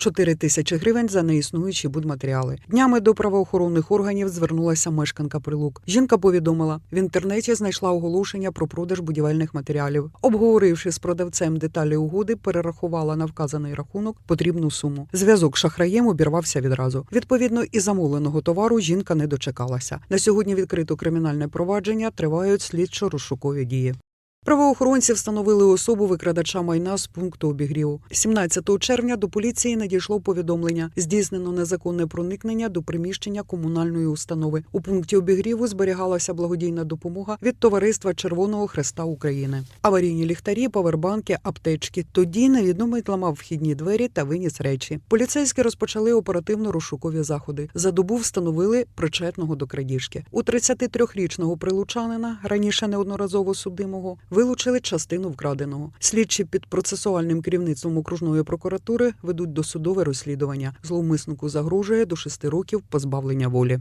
4 тисячі гривень за неіснуючі будматеріали. Днями до правоохоронних органів звернулася мешканка Прилук. Жінка повідомила, в інтернеті знайшла оголошення про продаж будівельних матеріалів. Обговоривши з продавцем деталі угоди, перерахувала на вказаний рахунок потрібну суму. Зв'язок шахраєм обірвався відразу. Відповідно, і замовленого товару жінка не дочекалася. На сьогодні відкрито кримінальне провадження, тривають слідчо-розшукові дії. Правоохоронці встановили особу викрадача майна з пункту обігріву. 17 червня до поліції надійшло повідомлення: здійснено незаконне проникнення до приміщення комунальної установи. У пункті обігріву зберігалася благодійна допомога від товариства Червоного Хреста України. Аварійні ліхтарі, павербанки, аптечки. Тоді невідомий зламав вхідні двері та виніс речі. Поліцейські розпочали оперативно-розшукові заходи. За добу встановили причетного до крадіжки. У 33-річного прилучанина, раніше неодноразово судимого, вилучили частину вкраденого. Слідчі під процесуальним керівництвом окружної прокуратури ведуть досудове розслідування. Зловмиснику загрожує до шести років позбавлення волі.